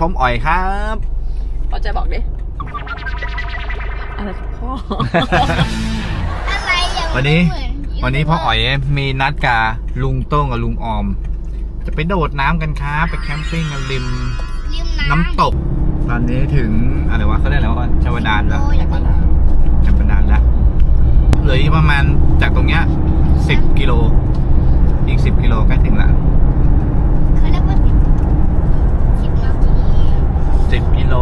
ผมอ่อยครับพอใจบอกดิอะไรของพ่อ อะไรอย่างวันนี้เหมืวันนี้พ่ออ๋อยมีนัดกับลุงโต้งกับลุงออม จะไปโดดน้ำกันครับไปแคมปิ้งกันริมริมน้ำตก ตอนนี้ถึงอะไรวะเขาเรียกอะไรวะชาวดานแล้วโอ้ยอย่างนั้นชาวดานแล้วเหลืออีกประมาณจากตรงเนี้ยสิบกิโล อีกสิบกิโลใกล้ถึงละ เขาเรียกว่าสิบสิบนาที สิบกิโล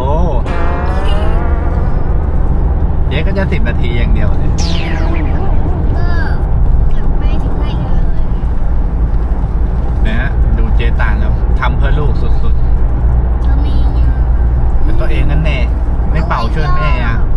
เจ๊ก็จะสิบนาทีอย่างเดียวเลยก็กลับไปถึงไหนเลยนะฮะดูเจตานแล้วทำเพื่อลูกสุดก็ไม่ยากๆเป็นตัวเองนั่นแน่ไม่เป่าช่วยแม่อะแ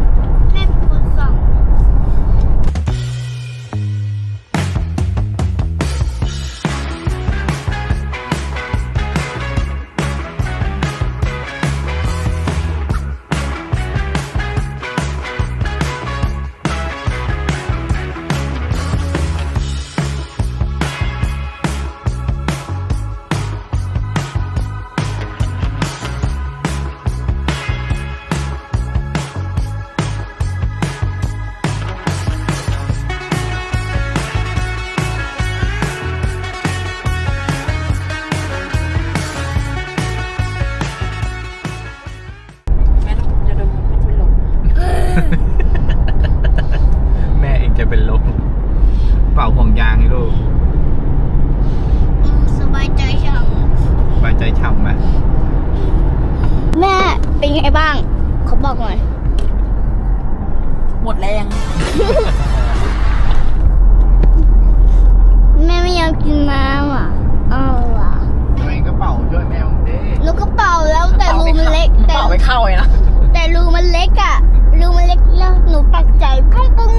แม่ไม่ยอมกินน้ำอะเอาว่ะตัวเองก็เป่าช่วยแม่ของเด้หนูก็เป่าแล้วแต่รูมันเล็กมันแต่เป่าไม่เข้าเลยนะ แต่รูมันเล็กอะรูมันเล็กแล้วหนูปักใจปุ้งปุ้ง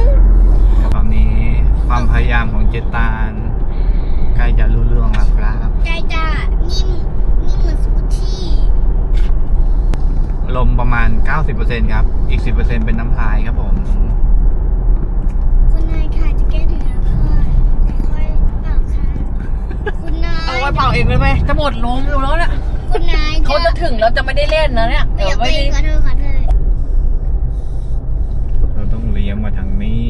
ตอนนี้ความพยายามของเจตานใกล้จะรู้เรื่องแล้วครับใจจ้านิ่มนิ่มเหมือนสกูตตี้ลมประมาณ 90%ครับ อีก 10%เป็นน้ำลายครับผม ไว้เป่าเองเลยไหมจะหมดลมอยู่แล้วเนี่ยคุณนายเขาจะถึงแล้วจะไม่ได้เล่นนะเนี่ยเดี๋เดี๋ยยววไปไม่ได้ขอโทษขอโทษเราต้องเลี้ยงมาทางนี้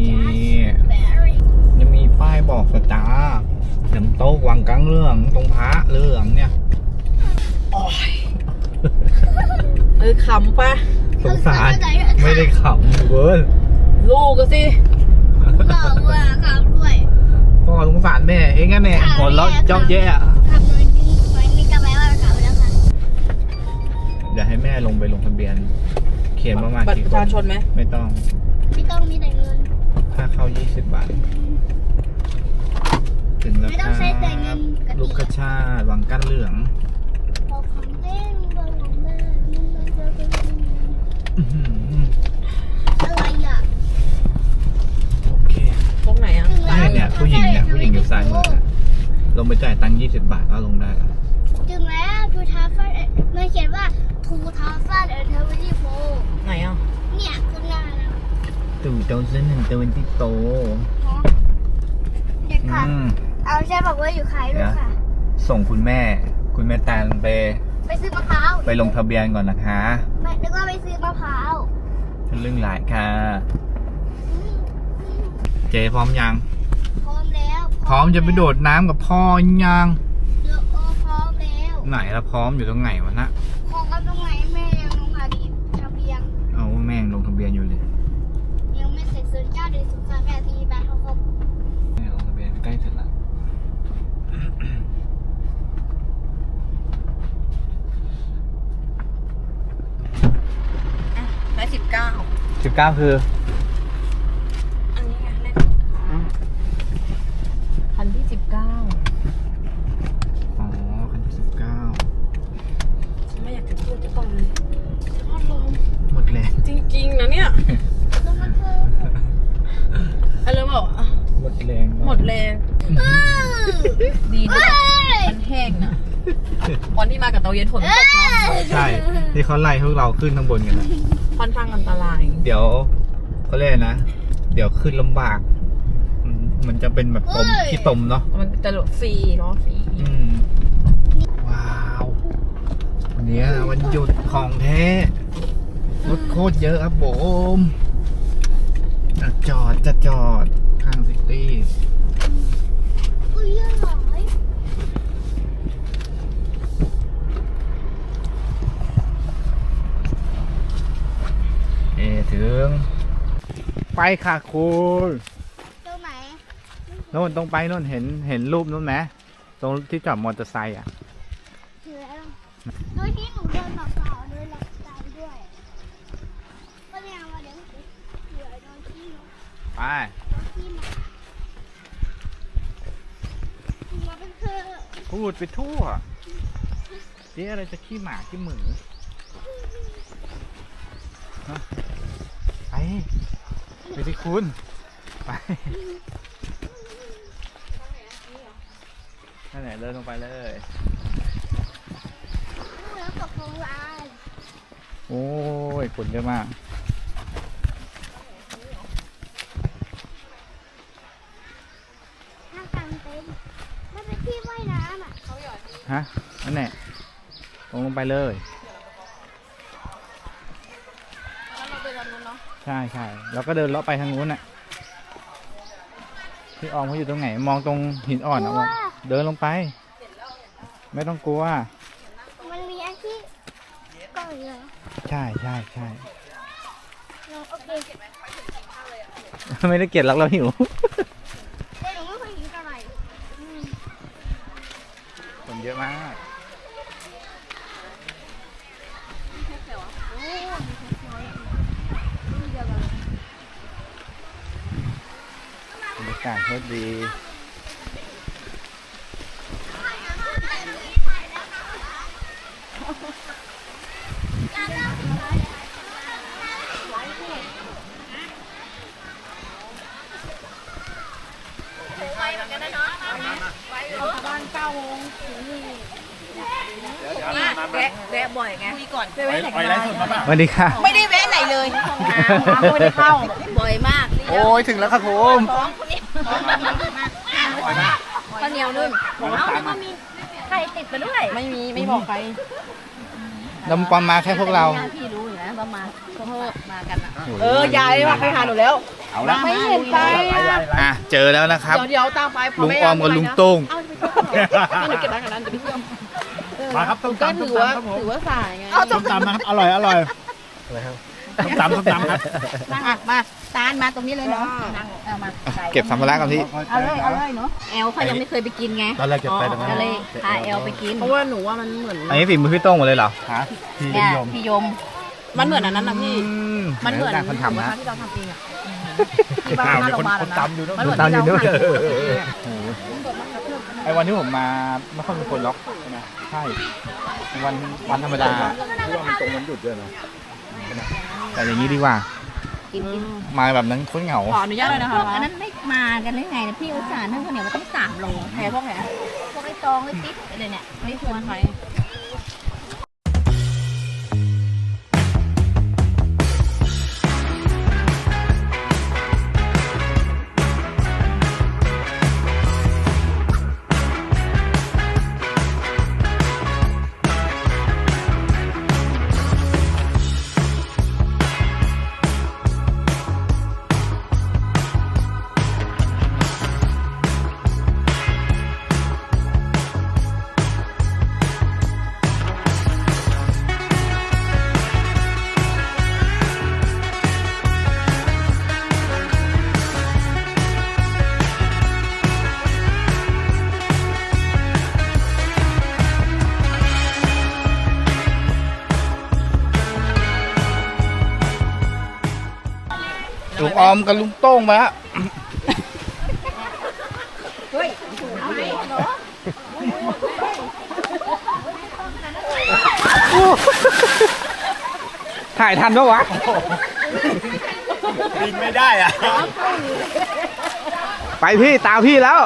แบรี่ยังมีป้ายบอกสตาร์น้ำโต๊ะวังกังเรื่องตรงพระเรื่องเนี่ยโอ้ยเออขำปะสงสารไม่ได้ขำเวิร์นลูกก็สิบอกว่าขับด้วยพ่อสงสารแม่เองกันแน่ค่ะหัวเราะแม่ค่ะเจ้าแย่ขับเลยดีไว้นี่ก็แปลว่าขับแล้วค่ะ เดี๋ยว ให้แม่ลงไปลงทะเบียน เขียนประมาณบัตรกี่ประคชานชนไหมไม่ต้องไม่ต้องมีแต่เงิน ค่าเข้า 20 บาท ถึงแล้วไม่คต้อรังใช้แต่เงิบนกะลูทิกกระชาติวังกั้นเหลืองบอกของเล่นบอกของเล่นมันจะเป็นอื้อหืออะไรอะโอเค ตรงไหนอะถึงแล้วเนี่ยเนี่ยผู้หญิงเนี่ยผู้หญิงอยู่ซ้ายมือเนี่ย ลงไปจ่ายตังค์20 บาทก็ลงได้แล้วถึงแล้วทูทาฟันมันเขียนว่า ทูทาฟันเอเทอร์วิลี่โฟไหนอะ เนี่ยคุณนายแล้วตู่เจ้าเส้นหนึ่งตัวที่โต เด็กค่ะ อืม เอาใช่บอกว่าอยู่ขายด้วยค่ะ ส่งคุณแม่ คุณแม่แตนไป ไปซื้อมะพร้าวไปลงทะเบียนก่อนนะคะไม่นึกว่าไปซื้อมะพร้าวเรื่องหลายค่ะเจพร้อมยัง พร้อมแล้วพร้อมจะไปโดดน้ำกับพ่อยัง เดี๋ยวโอพร้อมแล้ว ไหนละพร้อมอยู่ตรงไหนวะนะของกัน ตรงไหนแม่ยังลงพาดีทะเบียนเอาแม่งลงทะเบียนอยู่เลยยังไม่เสร็จศูนย์เก้าเดือนศูนย์สามแปดสี่แปดหกหกแม่ลงทะเบียนใกล้เสร็จละร้อยสิบเก้าสิบเก้าคือ อันนี้ไงเลขพันที่สิบเก้า อ๋อคันที่สิบเก้า ฉันไม่ อยากจะพูดจะตอนเลยทอดลมหมดแรงจริงๆนะเนี่ยแล้วมันเพิ่มอะไรบอกอะหมดแรงหมดแรงดีนะมันแห้งนะวันที่มากับเตาเย็นฝนตกเนาะใช่ที่เขาไล่พวกเราขึ้นข้างบนกันนะค่อนข้างอันตราย เดี๋ยวเขาเรียกอะไรนะ เดี๋ยวขึ้นลำบากอืมมันจะเป็นแบบตมที่ตมเนาะมันจะฟรีเนาะฟรีอืมเนี่ยวันหยุดของแท้ รถโคตรเยอะครับผมอะจอดจะจอดข้างซิตี้อุ้ยเยอะหน่อยเอถึง ไปค่ะคุณตรงไหนโน่นต้องไปโน่นเห็นเห็นรูปนู้นไหมตรงที่จอดมอเตอร์ไซค์อะ ถือแล้วโดยที่หนูเดินเปล่าๆโดยหลับตาด้วยก็เนี่ยว่าเดี๋ยวเหลือโดนที่หนู ไปพูดไปทั่วเจ๊อะไรจะขี้หมาขี้หมือไปไปที่คุณไปนั่นแหละเดินลงไปเลยโอ้ยคนเยอะมาก ห้างกลางเต็นท์มันเป็นที่ว่ายน้ำอะ ฮะนั่นแหละลงลงไปเลยแล้วเราไปทางนู้นเนาะใช่ใช่แล้วก็เดินเลาะไปทางนู้นน่ะพี่ออมเขาอยู่ตรงไหน มองตรงหินอ่อนนะว่าเดินลงไป ไม่ต้องกลัว มันมีอันที่ก่อนเลยใช่ใช่ใช่ลองโอเค ไม่ได้เกลียดรักเราหิว แต่หนูไม่เคยเห็นเท่าไหร่อืม คนเยอะมาก บรรยากาศโคตรดี บ้านเก้าโมงถึงนี่แวะแวะบ่อยไงคุยก่อนไปแวะไหนกันมาสวัสดีค่ะ ไม่ได้แวะไหนเลยห้องน้ำไม่ได้เข้าบ่อยมากโอ้ยถึงแล้วครับผมข้าวเหนียวนึ่งเอาแล้วก็มีใครติดไปด้วย ไม่มีไม่บอกใครเราปอมมาแค่พวกเราญาติพี่รู้อยู่นะว่ามาเขามากันอะเอยายมาไปหาหนูแล้ว เอาละไม่เห็นไปอะเจอแล้วนะครับ เดี๋ยวเดี๋ยวตามไปลุงออมกับลุงโต้งเอาไปเที่ยวหนูเก็บร้านกันนั้นจะไปเที่ยวมาครับต้มก็ตำต้ถืมอว่าตำครับผมถือว่าสายไงต้มตำนะครับอร่อยอร่อยต้มตำต้มตำครับมามาตาลมาตรงนี้เลยเนาะเอามาเก็บสัมภาระก่อนพี่เอาเลยเอาเลยเนาะแอลเขายังไม่เคยไปกินไงตอนแรกจะไปตรงนั้ก็นเลยพาแอลไปกินเพราะว่าหนูว่ามันเหมือนอันนี้ฝีมือพี่โต้งหมดเลยเหรอฮะพี่แกนิยมพี่ยม มันเหมือนอันนั้นนะพี่อืมันเหมือนคนทำนะที่เราทำเองอะ ที่บ้านอ้าวหน้ามีโรงคพนยาบาลคนนะตำอยู่เนอะมันเหมือนตามอยู่ที่ด้วยเราทำโอ้โหไอ้วันที่ผมมาไม่ค่อยมีคนล็อกใช่ไหมใช่วันวันธรรมดาที่ว่ามันตรงวันหยุดด้วยนะแต่อย่างนี้ดีกว่า กินกินมาแบบนั้นโคนเหงาขออนุญาตเลยนะคะพวกอันนั้นไม่มากันได้ไงนะพี่อุตส่าห์นั่งข้าวเหนียวมาตั้งสามโลแพ้พวกแพ้พวกไอ้ตองไอ้ติ๊บอะไรเนี่ยไม่ชวนใคร ออมกับลุงโต้งมาแล้วถ่ายทันปะวะ บินไม่ได้อะไปพี่ตามพี่แล้ว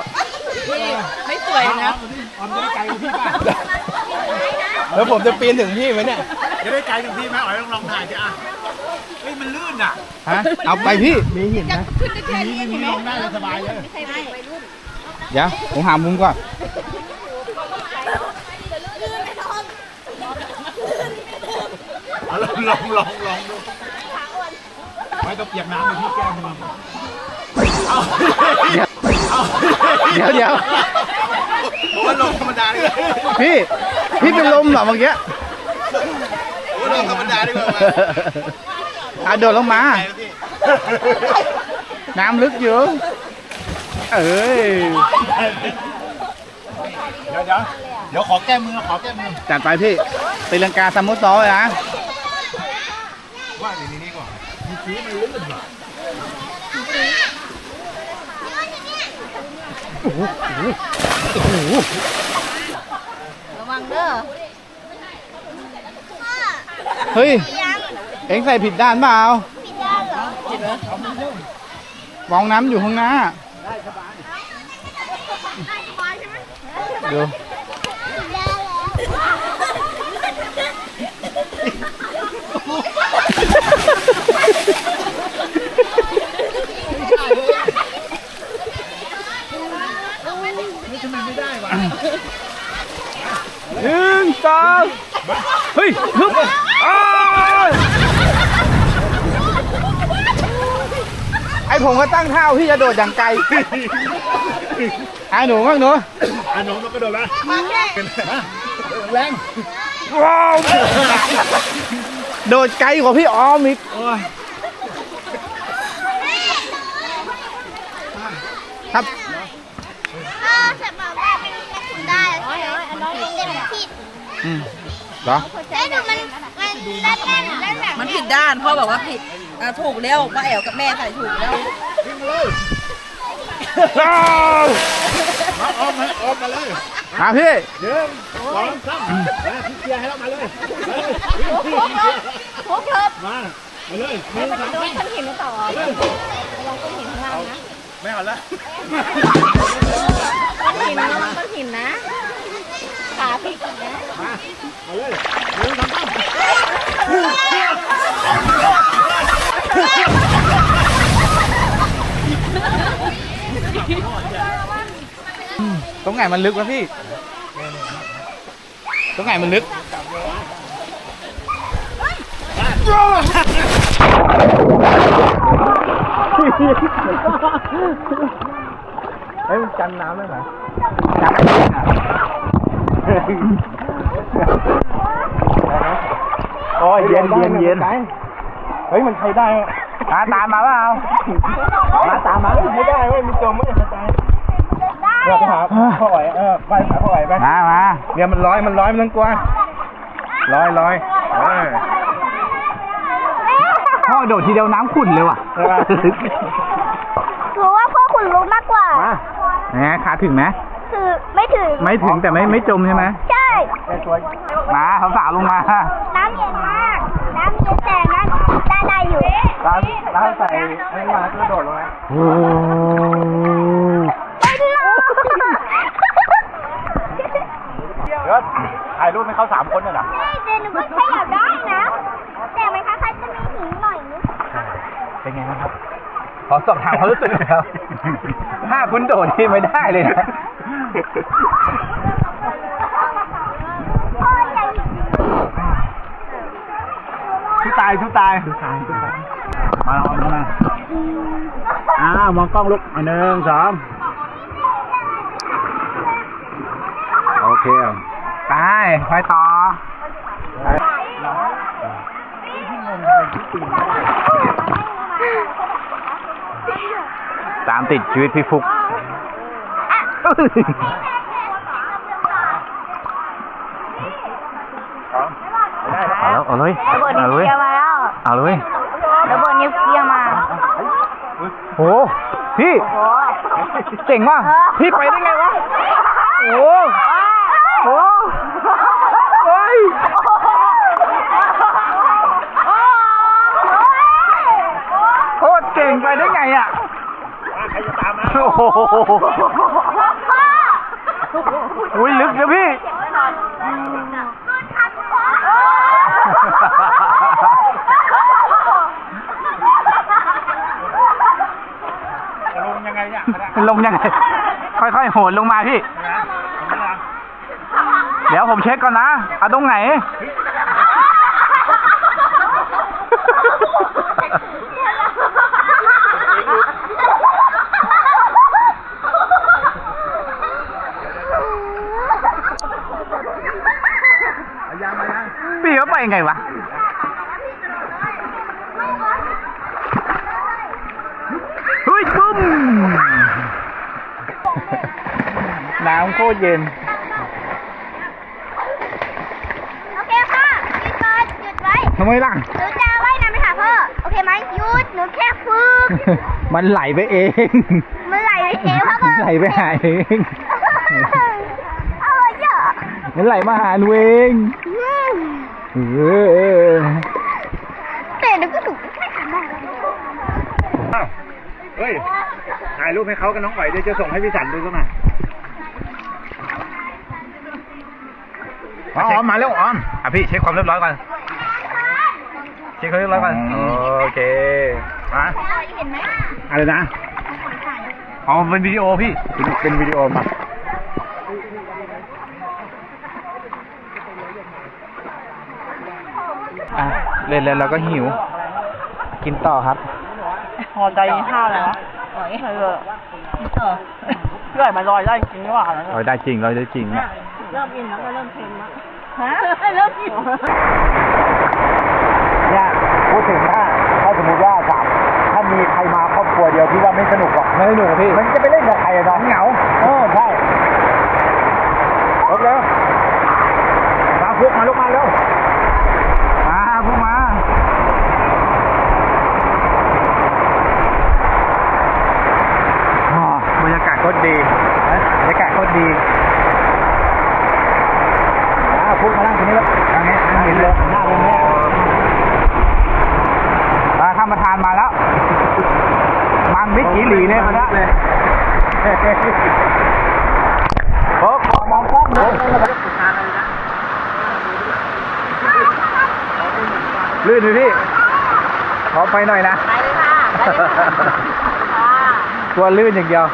ไม่สวยนะออมจะได้ไกลกว่าพี่ป่ะแล้วผมจะปีนถึงพี่ไหมเนี่ย จะได้ไกลกว่าพี่ไหมอ๋อยลองลองถ่ายสิอะเฮ้ย มันลื่นอะฮะเอาไปพี่มีหินนะมีมีลงได้เลยสบายเลยเดี๋ยวผมหามุมก่อนลองลองลองดูไม่ต้องเปียกน้ำเลยพี่แก้มมันเอาเอาเดี๋ยวเดี๋ยวผมว่าลงธรรมดาดีกว่าพี่พี่เป็นลมเหรอเมื่อกี้ผมว่าลงธรรมดาดีกว่า อะโดดลงมา น้ำลึกอยู่เอ้ย เดี๋ยวเดี๋ยวเดี๋ยวขอแก้มือขอแก้มือจัดไปพี่ตีลังกาซัมมุตซอเลยนะว่าดีนี้ก่อนมีสีมันลื่นว่ะระวังเด้อเฮ้ย เอ็งใส่ผิดด้านเปล่าผิดด้านเหรอฟองน้ำอยู่ข้างหน้าดูผิดด้านแล้วหนึ่งสองเฮ้ยฮึบอ้าวไอผมก็ตั้งท่าพี่จะโดดอย่างไกลอะหนูบ้างหนูอะน้องนกกระโดดแล้วแรงว้าวโดดไกลกว่าพี่ออมอีกโอ้ยครับถ้าจะบอกว่ามันมันได้อันน้อยอันน้อยแต่มันผิดอืมเหรอ เอ้ยดูมันมันด้านด้านด้านหลังมันผิดด้านพ่อบอกว่าผิด อะถูกแล้วป้าแอ๋วกับแม่ใส่ถูกแล้วว้าวมาออมมาออมมาเลยมาพี่หนึ่งสองสามมาพี่เคลียร์ให้เรามาเลยมาเลยมามาเลยหนึ่งสองสามต้นหินต่อมาเลยระวังต้นหินข้างล่างนะไม่เอาละต้นหินระวังต้นหินนะขาพลิกอีกนะมามาเลยหนึ่งสองสาม ตรงไหนมันลึกวะพี่ ตรงไหนมันลึกเฮ้ยมันกันน้ำได้ไหมน้ำไม่ได้โอ้ยเย็นเย็นเย็นเฮ้ยมันใช้ได้มาตามมาเปล่ามาตามมาไม่ได้เว้ยมีจมไม่ได้ใจเดี๋ยวไปหาพ่อไหวเออไปหาพ่อไหวไปมามาเนี่ยมันร้อยมันร้อยมันต้องกลัวร้อยร้อยเออพ่อโดดทีเดียวน้ำขุ่นเลยว่ะเออหนูว่าพ่อขุนลุกมากกว่ามาแหมขาถึงไหมคือไม่ถึง ไม่ถึงแต่ไม่ไม่จมใช่ไหมใช่มาสาวๆลงมา น้ำเย็นมาก น้ำเย็นแต่นั้น ได้ได้อยู่ร้านร้านใส่ให้มากระโดดลงมาโอ้ไปเลยเดี๋ยวถ่ายรูปให้เขาสามคนน่ะนะนี่เดนมันขยับได้นะ แต่มันคล้ายๆจะมีหินหน่อยนึงเป็นไงบ้างครับ ขอสอบถามความรู้สึกหน่อยครับ ถ้าคุณโดดที่ไม่ได้เลยนะ พ่อใหญ่ ทุ ตายทุตายทุตายทุตายมาเอามาอ้าวมองกล้องลูกอันหนึ่งสองโอเคไปไปต่อตามติดชีวิตพี่ฟุก เอาแล้วเอาเลยระเบิดนิเอาวเลเคยลียร์มาแล้วเอาเลยระเบิดนิวเคลียร์มาโหพี่ โอ้เจ๋งว่ะพี่ไปได้ไงวะ โอ้โหเฮ้ย โคตรเก่งไปได้ไงอะใครจะตามมาโอ้โหอุ้ยลึกนะพี่ ลงยังไง ค่อยๆโหนลงมาพี่ เดี๋ยวผมเช็คก่อนนะเอาตรงไหน พี่เขาไปยังไงวะ ตรเย็น โอเคพ่อหยุดก่อนหยุดไว้ ทำไมล่ะ หนูจะว่ายน้ำไปหาพ่อ โอเคไหมหยุด หนูแค่ฝึก มันไหลไปเอง มันไหลไปเองพ่อมันไหลไปหาเอง เอาเยอะมันไหลมาหาหนูเองอืมเออแต่หนูก็ถูกแค่ขันได้อ้าวเฮ้ย ถ่ายรูปให้เขากับน้องอ๋อยเดี๋ยวจะส่งให้พี่สันดูซะหน่อย อ๋อมาเร็วอ๋อมอะพี่เช็คความเรียบร้อยก่อนเช็คความเรียบร้อยก่อนโอเคมาเห็นไหมอะไรนะอ๋อเป็นวิดีโอพี่เป็นเป็นวิดีโอมาอะเล่นแล้วเราก็หิว กินต่อครับพอใจข้าวแล้วหอยเออเออเรื่อยมันลอยได้จริงหรือเปล่าเราได้จริงเราได้จริงเนี่ย เริ่มอินแล้วก็เริ่มเค็มแล้วฮะเริ่มอินเนี่ยพูดถึงถ้าถ้าสมมติว่าสามถ้ามีใครมาครอบครัวเดียวพี่ว่าไม่สนุกหรอกไม่ได้หนูพี่ มันจะไปเล่นกับใครอะน้องเหงาเออใช่ลุกเร็วมาพวกมาลุกมาเร็วมาพวกมาอ๋อบรรยากาศโคตรดีบรรยากาศโคตรดี อ่าพวกมานั่งตรงนี้แล้ว ทางนี้ทางนี้เลย หน้าตรงนี้ มาท่าน ประธานมาแล้ว มันมิกกี่หลีเนี่ยมาแล้วโอ้ขอมองกล้องเลยลื่นเลยพี่ ขอไปหน่อยนะไปเลยค่ะไปเลยค่ะ ตัวลื่นอย่างเดียว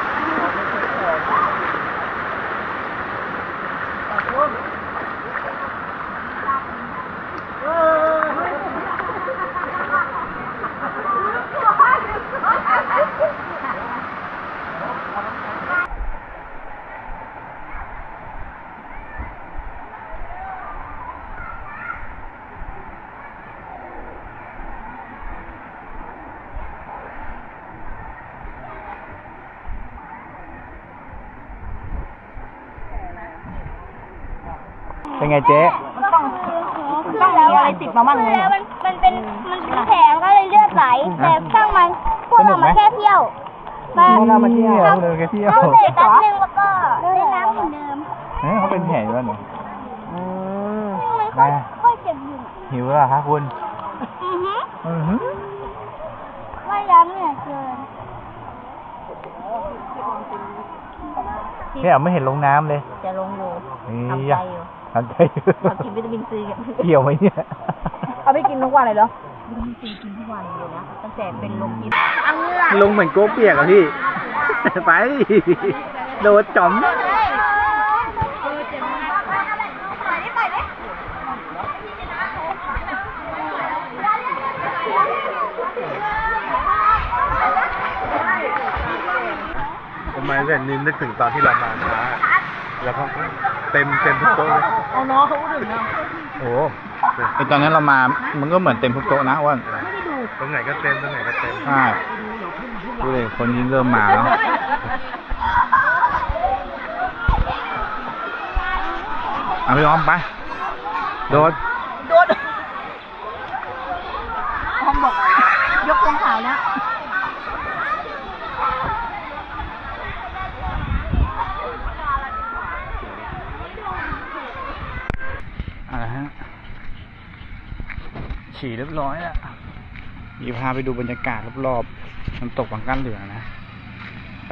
เป็นไงเจ๊ต้องมีอะไรติดมาบ้างเลยมันมันเป็นมันเป็นแผลก็เลยเลือดไหลแต่ช่างมันพวกเรามาแค่เที่ยวมาพวกเรามาเที่ยวพวกเรามาเที่ยว เขาเตะแป๊บนึงแล้วก็เล่นน้ำเหมือนเดิมเฮ้ยเขาเป็นแผลอยู่แล้วเนี่ยมันค่อยค่อยเจ็บอยู่หิวแล้วเหรอคะคุณ อือฮึอือหือว่ายน้ำเหนื่อยเกินเนี่ยไม่เห็นลงน้ำเลย จะลงอยู่นี่ทำใจอยู่ ทำใจอยู่เรากินวิตามินซีกันเกี่ยวไหมเนี่ย เอาไปกินทุกวันเลยเหรอวิตามินซีกินทุกวันเลยนะตั้งแต่เป็นลมพิษอังเงือกลงเหมือนโก๊เปียกอะพี่ ไป โดดจอมทำไมเรื่องนี้นึกถึงตอนที่เรามาช้าแล้วก็ เต็มเต็มทุกโต๊ะเลยเอาน้องเขาพูดถึงนะโอ้แต่ตอนนั้นเรามา มันก็เหมือนเต็มทุกโต๊ะนะอ้ว่าตรงไหนก็เต็มตรงไหนก็เต็มใช่ดูเลยคนนี้เริ่มมาแล้วเอาไปล้อมไป โดด โดนพอมบอกยกตรงขาวแล้ว เอะไรฮะ ฉี่เรียบร้อยแล้วเดี๋ยวพาไปดูบรรยากาศรอบๆน้ำตกบางกั้นเหลืองนะ ไป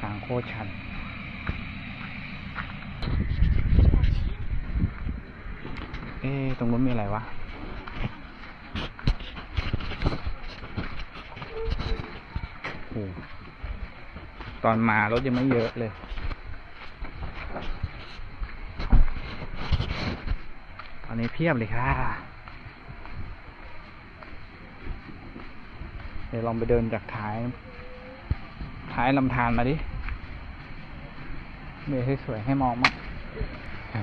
ทางโคชัน เอ๊ตรงนู้นมีอะไรวะ ตอนมารถยังไม่เยอะเลย ตอนนี้เพียบเลยค่ะ เดี๋ยวลองไปเดินจากท้าย ท้ายลำธารมาดิเบยสวยให้มองมั้งอ้า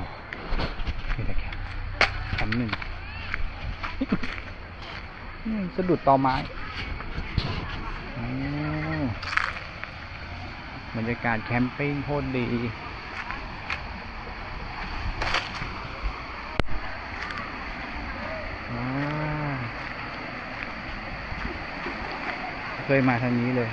นี่แต่แค่ชั้นหนึ่งอืมสะดุดตอไม้ บรรยากาศแคมปิ้งโคตรดีเคยมาทางนี้เลย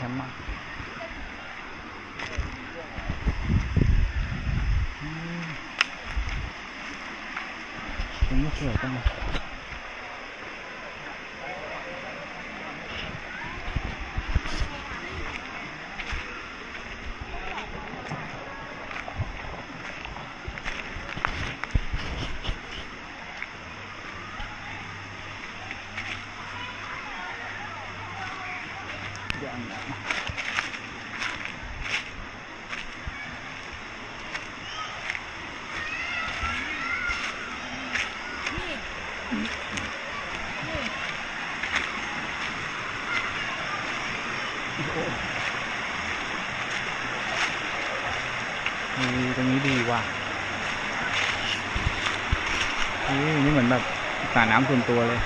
ากาศน่าแคมป์มากอืมตรงนี้สวยจังเลยนี่ตรงนี้ดีว่ะนี่นี่เหมือนแบบ สระน้ำส่วนตัวเลย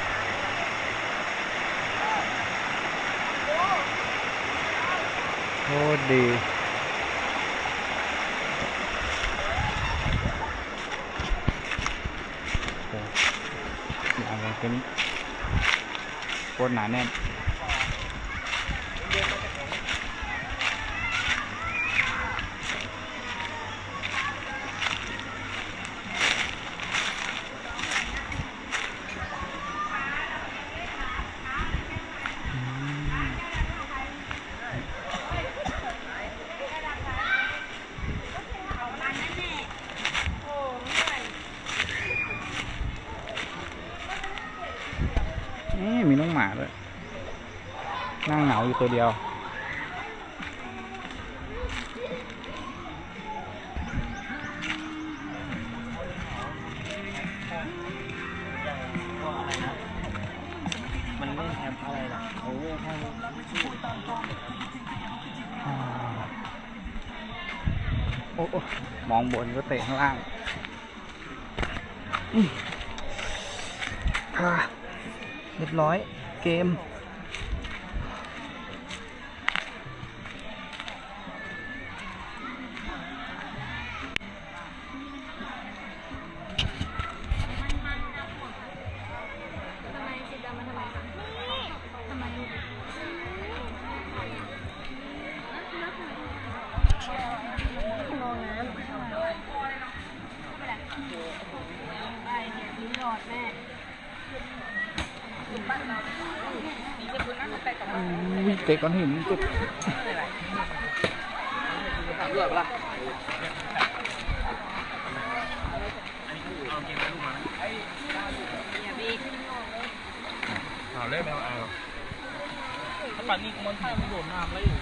โคตรดีโอ้อย่างไรเป็นโคตรหนาแน่น อยู่ตัวเดียว มันเล่นแคมป์อะไรล่ะโอ้แค่โอ้โอ้มองบนก็เตะข้างล่างอืมอ่าเรียบร้อยเกม หินจุด เอาเล่นไม่เอาเอาถ้าปัดนี่มันถ่ายมันโดดน้ำแล้วอยู่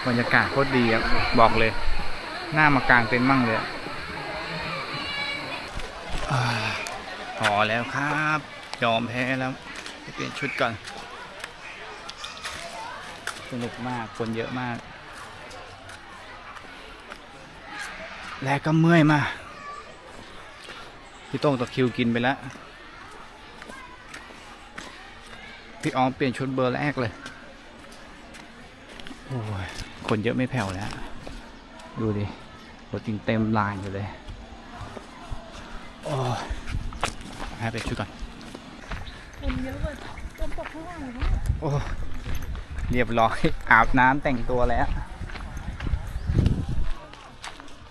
บ รรยากาศโคตรดีครับบอกเลย หน้ามากลางเต็นท์มั่งเลยอะอ่าพอแล้วครับ ยอมแพ้แล้วเปลี่ยนชุดก่อน สนุกมากคนเยอะมาก และก็เมื่อยมาพี่โต้งตะคิวกินไปแล้ว พี่ออมเปลี่ยนชุดเบอร์แรกเลย โอ้ย คนเยอะไม่แผ่วแล้ว ดูดิรถจริงเต็มลานอยู่เลยโอ้ยให้ไปชุดก่อนโอ้ยเรียบร้อย อาบน้ำแต่งตัวแล้ว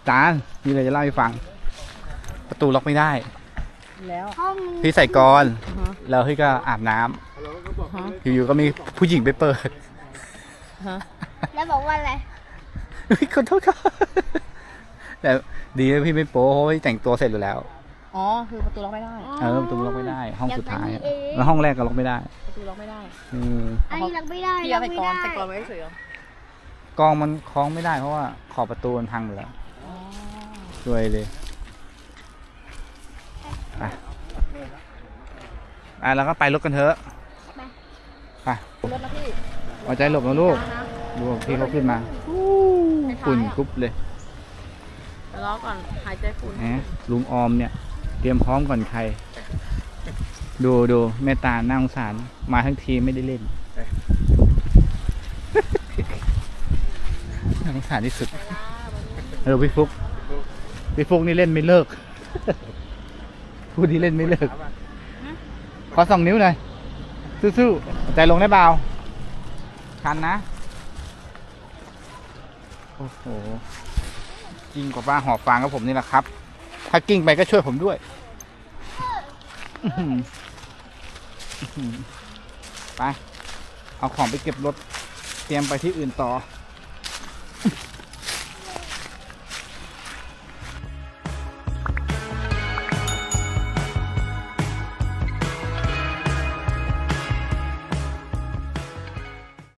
จานมีอะไรจะเล่าให้ฟัง ประตูล็อกไม่ได้ แล้วห้องพี่ใส่กรอนแล้วพี่ก็อาบน้ำอยู่ๆก็มีผู้หญิงไปเปิด แล้วบอกว่าอะไรเฮ้ยขอโทษครับแต่ดีนะพี่ไม่โป๊เพราะว่าพี่แต่งตัวเสร็จอยู่แล้ว อ๋อ คือประตูล็อกไม่ได้ เออประตูล็อกไม่ได้ ห้องสุดท้ายอย่างนั้นเองแล้วห้องแรกก็ล็อกไม่ได้ประตูล็อกไม่ได้อืมอันนี้รับไม่ได้พี่รัเอาบใส่ไม่กรอนได้ใส่กรอนไว้เฉยเหรอกองมันคล้องไม่ได้เพราะว่าขอบประตูมันพังหมดแล้วอ๋อช่วยเลยไปอะแล้วก็ไปรถกันเถอะ ไป รถนะพี่ เอาใจหลบนะลูกนะดูพี่เขาขึ้นมาฝุ่นกรุ๊บเลยเดี๋ยวรอก่อน หายใจฝุ่นแหมลุงออมเนี่ย เตรียมพร้อมก่อนใคร ดูดูแม่ตาน่าสงสาร มาทั้งทีไม่ได้เล่นน่าสงสารที่สุดเออพี่ฟุกพี่ฟุกนี่เล่นไม่เลิก พูดที่เล่นไม่เลิก ขอสองนิ้วหน่อยสู้ๆใจลงได้เบา คันนะ โอ้โหกิ้งกว่าบ้าหอบฟางกับผมนี่แหละครับ ถ้ากิ้งไปก็ช่วยผมด้วยไป เอาของไปเก็บรถ เตรียมไปที่อื่นต่อ